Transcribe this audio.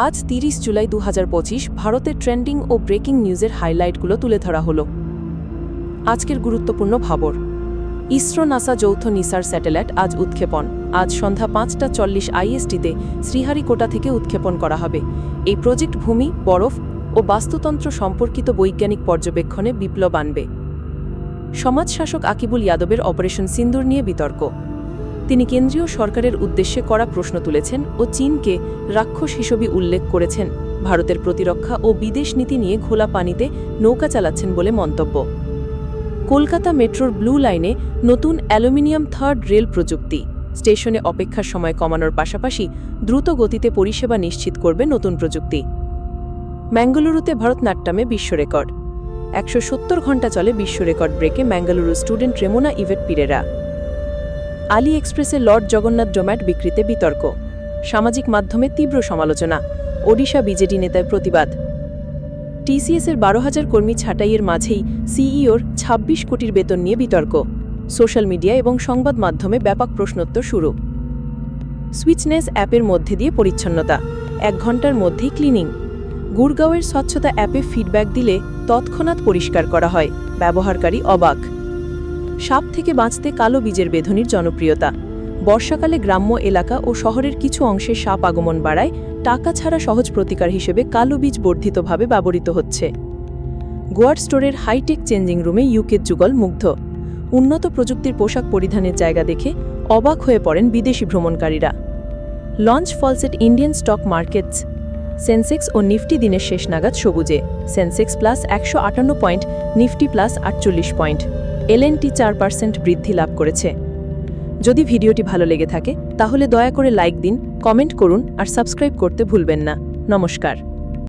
আজ তিরিশ জুলাই দু হাজার পঁচিশ ভারতের ট্রেন্ডিং ও ব্রেকিং নিউজের হাইলাইটগুলো তুলে ধরা হলো। আজকের গুরুত্বপূর্ণ খবর। ইসরো নাসা যৌথ নিসার স্যাটেলাইট আজ উৎক্ষেপণ। আজ সন্ধ্যা পাঁচটা চল্লিশ আইএসটিতে শ্রীহারিকোটা থেকে উৎক্ষেপণ করা হবে। এই প্রজেক্ট ভূমি, বরফ ও বাস্তুতন্ত্র সম্পর্কিত বৈজ্ঞানিক পর্যবেক্ষণে বিপ্লব আনবে। সমাজশাসক আকিবুল ইয়াদবের অপারেশন সিন্দুর নিয়ে বিতর্ক। তিনি কেন্দ্রীয় সরকারের উদ্দেশ্যে করা প্রশ্ন তুলেছেন ও চীনকে রাক্ষস হিসেবে উল্লেখ করেছেন। ভারতের প্রতিরক্ষা ও বিদেশ নীতি নিয়ে ঘোলা পানিতে নৌকা চালাচ্ছেন বলে মন্তব্য। কলকাতা মেট্রোর ব্লু লাইনে নতুন অ্যালুমিনিয়াম থার্ড রেল প্রযুক্তি। স্টেশনে অপেক্ষার সময় কমানোর পাশাপাশি দ্রুত গতিতে পরিষেবা নিশ্চিত করবে নতুন প্রযুক্তি। ম্যাঙ্গালুরুতে ভারতনাট্যমে বিশ্ব রেকর্ড। একশো ঘণ্টা চলে বিশ্ব রেকর্ড ব্রেকে ম্যাঙ্গালুরু স্টুডেন্ট রেমোনা ইভেট পিরেরা। আলি এক্সপ্রেসে লর্ড জগন্নাথ ডোম্যাট বিক্রিতে বিতর্ক। সামাজিক মাধ্যমে তীব্র সমালোচনা। ওডিশা বিজেডি নেতার প্রতিবাদ। টিসিএসের বারো হাজার কর্মী ছাঁটাইয়ের মাঝেই সিইওর ২৬ কোটির বেতন নিয়ে বিতর্ক। সোশ্যাল মিডিয়া এবং সংবাদ মাধ্যমে ব্যাপক প্রশ্নোত্তর শুরু। সুইচনেস অ্যাপের মধ্যে দিয়ে পরিচ্ছন্নতা। এক ঘণ্টার মধ্যেই ক্লিনিং। গুড়গাঁওয়ের স্বচ্ছতা অ্যাপে ফিডব্যাক দিলে তৎক্ষণাৎ পরিষ্কার করা হয়। ব্যবহারকারী অবাক। সাপ থেকে বাঁচতে কালো বীজের বেধনির জনপ্রিয়তা। বর্ষাকালে গ্রাম্য এলাকা ও শহরের কিছু অংশে সাপ আগমন বাড়ায়, টাকা ছাড়া সহজ প্রতিকার হিসেবে কালো বীজ বর্ধিতভাবে ব্যবহৃত হচ্ছে। গোয়ার স্টোরের হাইটেক চেঞ্জিং রুমে ইউকের যুগল মুগ্ধ। উন্নত প্রযুক্তির পোশাক পরিধানের জায়গা দেখে অবাক হয়ে পড়েন বিদেশি ভ্রমণকারীরা। লঞ্চ ফলসেট ইন্ডিয়ান স্টক মার্কেটস, সেন্সেক্স ও নিফটি দিনের শেষ নাগাদ সবুজে। সেন্সেক্স প্লাস একশো আটান্ন পয়েন্ট, নিফটি প্লাস আটচল্লিশ পয়েন্ট। এলএনটি চার পার্সেন্ট বৃদ্ধি লাভ করেছে। যদি ভিডিওটি ভালো লেগে থাকে, তাহলে দয়া করে লাইক দিন, কমেন্ট করুন আর সাবস্ক্রাইব করতে ভুলবেন না। নমস্কার।